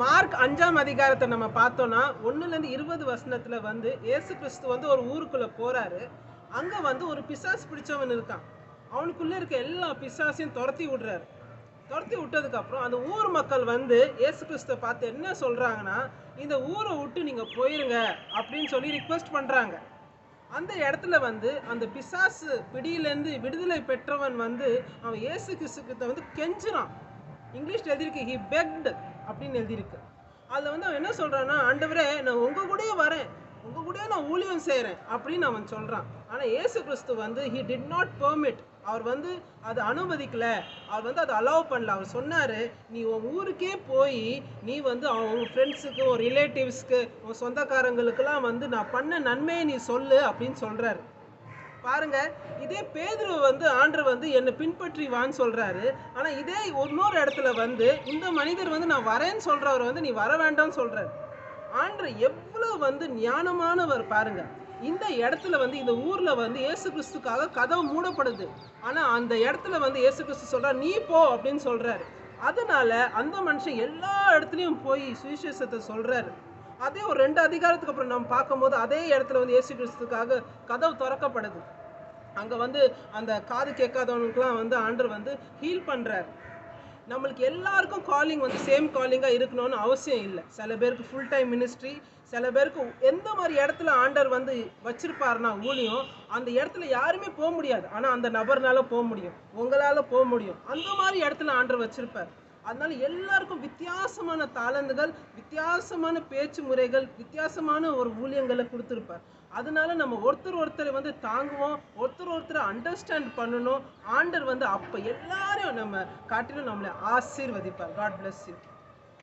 Mark அஞ்சாம் அதிகாரத்தை நம்ம பார்த்தோம்னா ஒன்றுலேருந்து இருபது வசனத்துல வந்து ஏசு கிறிஸ்து வந்து ஒரு ஊருக்குள்ளே போறாரு. அங்கே வந்து ஒரு பிசாசு பிடிச்சவன் இருக்கான். அவனுக்குள்ளே இருக்க எல்லா பிசாசையும் துரத்தி விடுறாரு. துரத்தி விட்டதுக்கப்புறம் அந்த ஊர் மக்கள் வந்து ஏசு கிறிஸ்துவை பார்த்து என்ன சொல்கிறாங்கன்னா இந்த ஊரை விட்டு நீங்கள் போயிருங்க அப்படின்னு சொல்லி ரிக்வெஸ்ட் பண்ணுறாங்க அந்த இடத்துல வந்து அந்த பிசாசு பிடியிலேருந்து விடுதலை பெற்றவன் வந்து அவன் ஏசு கிறிஸ்து வந்து கெஞ்சுறான். இங்கிலீஷ் எழுதியிருக்கு ஹி பெக்டு அப்படின்னு எழுதியிருக்கு. அதில் வந்து அவன் என்ன சொல்கிறான்னா ஆண்டவரே நான் உங்கள் கூடயே வரேன். உங்கள் கூடயே நான் ஊழியம் செய்கிறேன் அப்படின்னு அவன் சொல்கிறான் ஆனால் இயேசு கிறிஸ்து வந்து ஹி டிட் நாட் பெர்மிட் அவர் வந்து அதை அனுமதிக்கல. அவர் வந்து அதை அலோவ் பண்ணல. அவர் சொன்னார் நீ உன் ஊருக்கே போய் நீ வந்து அவன் உன் ஃப்ரெண்ட்ஸுக்கு உன் ரிலேட்டிவ்ஸ்க்கு உன் சொந்தக்காரங்களுக்கெல்லாம் வந்து நான் பண்ண நன்மையை நீ சொல்லு அப்படின்னு சொல்கிறாரு பாருங்க இதே பேதுரு வந்து ஆண்டர் வந்து என்னை பின்பற்றி வான்னு சொல்றாரு. ஆனா இதே இன்னொரு இடத்துல வந்து இந்த மனிதர் வந்து நான் வரேன்னு சொல்றவர் வந்து நீ வர வேண்டாம்னு சொல்றாரு. ஆண்டர் எவ்வளவு வந்து ஞானமானவர் பாருங்க. இந்த இடத்துல வந்து இந்த ஊர்ல வந்து இயேசு கிறிஸ்துக்காக கதவு மூடப்படுது. ஆனா அந்த இடத்துல வந்து இயேசு கிறிஸ்து சொல்றாரு நீ போ அப்படின்னு சொல்றாரு. அதனால அந்த மனுஷன் எல்லா இடத்துலையும் போய் சுவிசேஷத்தை சொல்றாரு. அதே ஒரு ரெண்டு அதிகாரத்துக்கு அப்புறம் நம்ம பார்க்கும்போது அதே இடத்துல வந்து இயேசு கிறிஸ்துக்காக கதவு திறக்கப்படுது. அங்கே வந்து அந்த காது கேட்காதவனுக்குலாம் வந்து ஆண்டர் வந்து ஹீல் பண்ணுறாரு நம்மளுக்கு எல்லாருக்கும் காலிங் வந்து சேம் காலிங்காக இருக்கணும்னு அவசியம் இல்லை. சில பேருக்கு ஃபுல் டைம் மினிஸ்ட்ரி சில பேருக்கு எந்த மாதிரி இடத்துல ஆண்டர் வந்து வச்சிருப்பாருனா ஊழியம் அந்த இடத்துல யாருமே போக முடியாது. ஆனால் அந்த நபர்னால போக முடியும். உங்களால் போக முடியும். அந்த மாதிரி இடத்துல ஆண்டர் வச்சிருப்பார். அதனால எல்லாருக்கும் வித்தியாசமான தாளந்துகள் வித்தியாசமான பேச்சு முறைகள் வித்தியாசமான ஒரு ஊழியங்களை கொடுத்துருப்பார். அதனால நம்ம ஒருத்தர் ஒருத்தரை வந்து தாங்குவோம் ஒருத்தர் ஒருத்தரை அண்டர்ஸ்டாண்ட் பண்ணணும். ஆண்டர் வந்து அப்போ எல்லாரையும் நம்ம காட்டிலும் நம்மளை ஆசீர்வதிப்பார். God bless you